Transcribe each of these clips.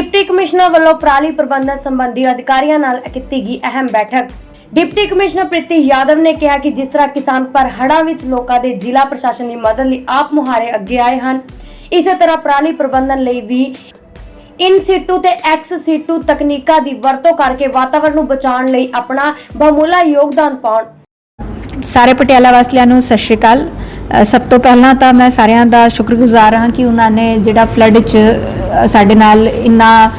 Commissioner ਵੱਲੋਂ ਪਰਾਲੀ ਪ੍ਰਬੰਧਨ ਸੰਬੰਧੀ ਅਧਿਕਾਰੀਆਂ ਨਾਲ ਕੀਤੀ ਗਈ ਅਹਿਮ ਬੈਠਕ। ਡਿਪਟੀ ਕਮਿਸ਼ਨਰ ਪ੍ਰੀਤੀ ਯਾਦਵ ਨੇ ਕਿਹਾ ਕਿ ਜਿਸ ਤਰ੍ਹਾਂ ਕਿਸਾਨ ਪਰ ਹੜ੍ਹਾਂ ਵਿੱਚ ਲੋਕਾਂ ਦੇ ਜ਼ਿਲ੍ਹਾ ਪ੍ਰਸ਼ਾਸਨ ਦੀ ਮਦਦ ਲਈ ਆਪ ਮੁਹਾਰੇ ਅੱਗੇ ਆਏ ਹਨ ਇਸੇ ਤਰ੍ਹਾਂ ਪਰਾਲੀ ਪ੍ਰਬੰਧਨ ਲਈ ਵੀ ਇਨ ਸਿੱਟੂ ਤੇ ਐਕਸ ਸਿੱਟੂ ਤਕਨੀਕਾਂ ਦੀ ਵਰਤੋਂ ਕਰਕੇ ਵਾਤਾਵਰਣ ਨੂੰ ਬਚਾਉਣ ਲਈ ਆਪਣਾ ਬਹੁਮੁੱਲਾ ਯੋਗਦਾਨ ਪਾਉਣ। ਸਾਰੇ ਪਟਿਆਲਾ ਵਾਸੀਆਂ ਨੂੰ ਸਤਿ ਸ਼੍ਰੀ ਅਕਾਲ। ਅ, ਸਭ ਤੋਂ ਪਹਿਲਾਂ ਤਾਂ ਮੈਂ ਸਾਰਿਆਂ ਦਾ ਸ਼ੁਕਰਗੁਜ਼ਾਰ ਹਾਂ ਕਿ ਉਹਨਾਂ ਨੇ ਜਿਹੜਾ ਫਲੱਡ 'ਚ ਸਾਡੇ ਨਾਲ ਇੰਨਾ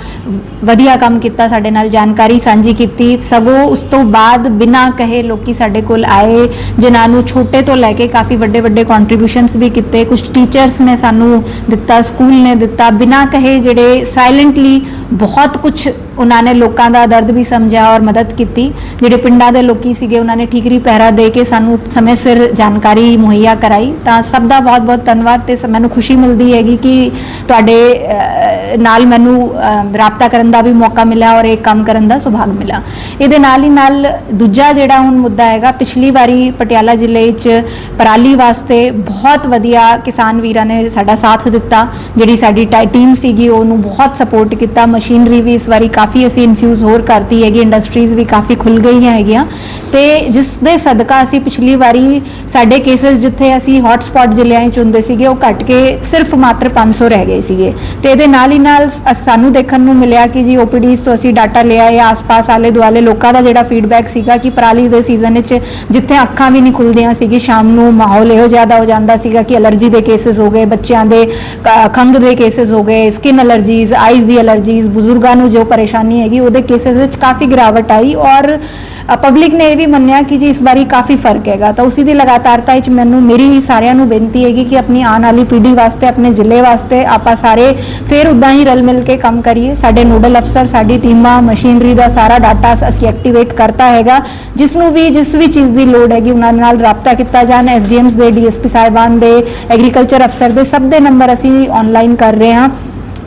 ਵਧੀਆ ਕੰਮ ਕੀਤਾ, ਸਾਡੇ ਨਾਲ ਜਾਣਕਾਰੀ ਸਾਂਝੀ ਕੀਤੀ। ਸਗੋਂ ਉਸ ਤੋਂ ਬਾਅਦ ਬਿਨਾਂ ਕਹੇ ਲੋਕੀ ਸਾਡੇ ਕੋਲ ਆਏ, ਜਿਨ੍ਹਾਂ ਨੂੰ ਛੋਟੇ ਤੋਂ ਲੈ ਕੇ ਕਾਫੀ ਵੱਡੇ ਵੱਡੇ ਕੰਟਰੀਬਿਊਸ਼ਨਸ ਵੀ ਕੀਤੇ। ਕੁਝ ਟੀਚਰਸ ਨੇ ਸਾਨੂੰ ਦਿੱਤਾ ਸਕੂਲ ਨੇ ਦਿੱਤਾ। ਬਿਨਾਂ ਕਹੇ ਜਿਹੜੇ ਸਾਇਲੈਂਟਲੀ ਬਹੁਤ ਕੁਝ ਉਹਨਾਂ ਨੇ ਲੋਕਾਂ ਦਾ ਦਰਦ ਵੀ ਸਮਝਿਆ ਔਰ ਮਦਦ ਕੀਤੀ। ਜਿਹੜੇ ਪਿੰਡਾਂ ਦੇ ਲੋਕੀ ਸੀਗੇ, ਉਹਨਾਂ ਨੇ ਠੀਕਰੀ ਪਹਿਰਾ ਦੇ ਕੇ ਸਾਨੂੰ ਸਮੇਂ ਸਿਰ ਜਾਣਕਾਰੀ ਮੁਹੱਈਆ ਕਰਾਈ। ਤਾਂ ਸਭ ਦਾ ਬਹੁਤ-ਬਹੁਤ ਧੰਨਵਾਦ ਤੇ ਸ- ਮੈਨੂੰ ਖੁਸ਼ੀ ਮਿਲਦੀ ਹੈਗੀ ਕਿ ਤੁਹਾਡੇ ਨਾਲ ਮੈਨੂੰ ਰਾਬਤਾ ਕਰਨ ਦਾ ਵੀ ਮੌਕਾ ਮਿਲਿਆ ਔਰ ਇਹ ਕੰਮ ਕਰਨ ਦਾ ਸੁਭਾਗ ਮਿਲਾ ਇਹਦੇ ਨਾਲ ਹੀ ਨਾਲ ਦੂਜਾ ਜਿਹੜਾ ਹੁਣ ਮੁੱਦਾ ਹੈਗਾ, ਪਿਛਲੀ ਵਾਰੀ ਪਟਿਆਲਾ ਜ਼ਿਲ੍ਹੇ 'ਚ ਪਰਾਲੀ ਵਾਸਤੇ ਬਹੁਤ ਵਧੀਆ ਕਿਸਾਨ ਵੀਰਾਂ ਨੇ ਸਾਡਾ ਸਾਥ ਦਿੱਤਾ। ਜਿਹੜੀ ਸਾਡੀ ਟਾਈ- ਟੀਮ ਸੀਗੀ, ਉਹਨੂੰ ਬਹੁਤ ਸਪੋਰਟ ਕੀਤਾ ਮਸ਼ੀਨਰੀ ਵੀ ਇਸ ਵਾਰੀ ਕਾਫੀ ਅਸੀਂ ਇਨਫਿਊਜ਼ ਹੋਰ ਕਰਤੀ ਹੈਗੀ ਇੰਡਸਟਰੀਜ਼ ਵੀ ਕਾਫੀ ਖੁੱਲ ਗਈਆਂ ਹੈਗੀਆਂ। ਤੇ ਜਿਸ ਦੇ ਸਦਕਾ ਅਸੀਂ ਪਿਛਲੀ ਵਾਰੀ ਸਾਡੇ ਕੇਸਸ ਜਿੱਥੇ ਅਸੀਂ ਹੌਟ ਸਪੌਟ ਜ਼ਿਲ੍ਹਿਆਂ 'ਚ ਹੁੰਦੇ ਸੀਗੇ, ਉਹ ਘਟ ਕੇ ਸਿਰਫ ਮਾਤਰ 500 ਰਹਿ ਗਏ ਸੀਗੇ। ਤੇ ਇਹਦੇ ਨਾਲ ਹੀ ਨਾਲ ਸਾਨੂੰ ਦੇਖਣ ਨੂੰ ਮਿਲਿਆ ਕਿ ਜੀ ਓਪੀਡੀਜ਼ ਤੋਂ ਅਸੀਂ ਡਾਟਾ ਲਿਆ ਜਾਂ ਆਸ-ਪਾਸ ਆਲੇ ਦੁਆਲੇ ਲੋਕਾਂ ਦਾ ਜਿਹੜਾ ਫੀਡਬੈਕ ਸੀਗਾ ਕਿ ਪਰਾਲੀ ਦੇ ਸੀਜ਼ਨ ਵਿੱਚ ਜਿੱਥੇ ਅੱਖਾਂ ਵੀ ਨਹੀਂ ਖੁੱਲਦੀਆਂ ਸੀਗੀ, ਸ਼ਾਮ ਨੂੰ ਮਾਹੌਲ ਇਹੋ ਜ਼ਿਆਦਾ ਹੋ ਜਾਂਦਾ ਸੀਗਾ ਕਿ ਅਲਰਜੀ ਦੇ ਕੇਸਸ ਹੋ ਗਏ, ਬੱਚਿਆਂ ਦੇ ਕ- ਖੰਘ ਦੇ ਕੇਸਸ ਹੋ ਗਏ ਸਕਿਨ ਅਲਰਜੀਜ਼ ਆਈਜ਼ ਦੀ ਅਲਰਜੀਜ਼ ਬਜ਼ੁਰਗਾਂ ਨੂੰ ਜੋ ਪਰੇਸ਼ਾਨੀ ਹੈਗੀ, ਉਹਦੇ ਕੇਸਸ ਵਿੱਚ ਕਾਫੀ ਗਿਰਾਵਟ ਆਈ ਔਰ ਪਬਲਿਕ ਨੇ ਇਹ ਵੀ ਮੰਨਿਆ ਕਿ ਜੀ ਇਸ ਵਾਰੀ ਕਾਫੀ ਫ਼ਰਕ ਹੈਗਾ। ਤਾਂ ਉਸੇ ਦੀ ਲਗਾਤਾਰਤਾ ਵਿੱਚ ਮੈਨੂੰ, ਮੇਰੀ ਹੀ ਸਾਰਿਆਂ ਨੂੰ ਬੇਨਤੀ ਹੈਗੀ ਕਿ ਆਪਣੀ ਆਉਣ ਵਾਲੀ ਪੀੜ੍ਹੀ ਵਾਸਤੇ, ਆਪਣੇ ਜ਼ਿਲ੍ਹੇ ਵਾਸਤੇ ਆਪਾਂ ਸਾਰੇ ਫੇਰ ਉਦਾਂ ਹੀ ਰਲ ਮਿਲ ਕੇ ਕੰਮ ਕਰੀਏ। ਸਾਡੇ ਨੋਡਲ ਅਫਸਰ, ਸਾਡੀ ਟੀਮਾਂ, ਮਸ਼ੀਨਰੀ ਦਾ ਸਾਰਾ ਡਾਟਾ ਅਸੀਂ ਐਕਟੀਵੇਟ ਕਰਤਾ ਹੈਗਾ। ਜਿਸ ਨੂੰ ਵੀ, ਜਿਸ ਵੀ ਚੀਜ਼ ਦੀ ਲੋੜ ਹੈਗੀ, ਉਹਨਾਂ ਨਾਲ ਰਾਬਤਾ ਕੀਤਾ ਜਾਣ। ਐਸਡੀਐਮਸ ਦੇ ਡੀਐਸਪੀ ਸਾਹਿਬਾਨ ਦੇ ਐਗਰੀਕਲਚਰ ਅਫਸਰ ਦੇ, ਸਭ ਦੇ ਨੰਬਰ ਅਸੀਂ ਆਨਲਾਈਨ ਕਰ ਰਹੇ ਹਾਂ।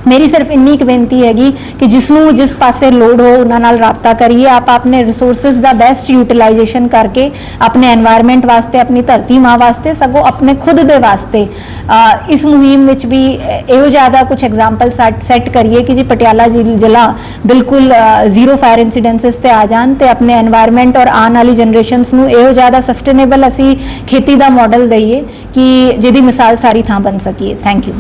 ਮੇਰੀ ਸਿਰਫ ਇੰਨੀ ਕੁ ਬੇਨਤੀ ਹੈਗੀ ਕਿ ਜਿਸ ਨੂੰ ਜਿਸ ਪਾਸੇ ਲੋਡ ਹੋ, ਉਹਨਾਂ ਨਾਲ ਰਾਬਤਾ ਕਰੀਏ। ਆਪ ਆਪਣੇ ਰਿਸੋਰਸਸ ਦਾ ਬੈਸਟ ਯੂਟਿਲਾਈਜੇਸ਼ਨ ਕਰਕੇ ਆਪਣੇ এনवायरमेंट ਵਾਸਤੇ, ਆਪਣੀ ਧਰਤੀ ਮਾਂ ਵਾਸਤੇ, ਸਗੋਂ ਆਪਣੇ ਖੁਦ ਦੇ ਵਾਸਤੇ ਇਸ ਮੁਹਿੰਮ ਵਿੱਚ ਵੀ ਇਹੋ ਜ਼ਿਆਦਾ ਕੁਝ ਐਗਜ਼ਾਮਪਲ ਸੈੱਟ ਕਰੀਏ ਕਿ ਜੀ ਪਟਿਆਲਾ ਜ਼ਿਲ੍ਹਾ ਬਿਲਕੁਲ ਜ਼ੀਰੋ ਫਾਇਰ ਇਨਸੀਡੈਂਸਸ ਤੇ ਆ ਜਾਣ ਤੇ ਆਪਣੇ এনवायरमेंट ਔਰ ਆਉਣ ਵਾਲੀ ਜਨਰੇਸ਼ਨਸ ਨੂੰ ਇਹੋ ਜ਼ਿਆਦਾ ਸਸਟੇਨੇਬਲ ਅਸੀਂ ਖੇਤੀ ਦਾ ਮਾਡਲ ਦਈਏ ਕਿ ਜਿਹਦੀ ਮਿਸਾਲ ਸਾਰੀ ਥਾਂ ਬਣ ਸਕੀਏ। Thank you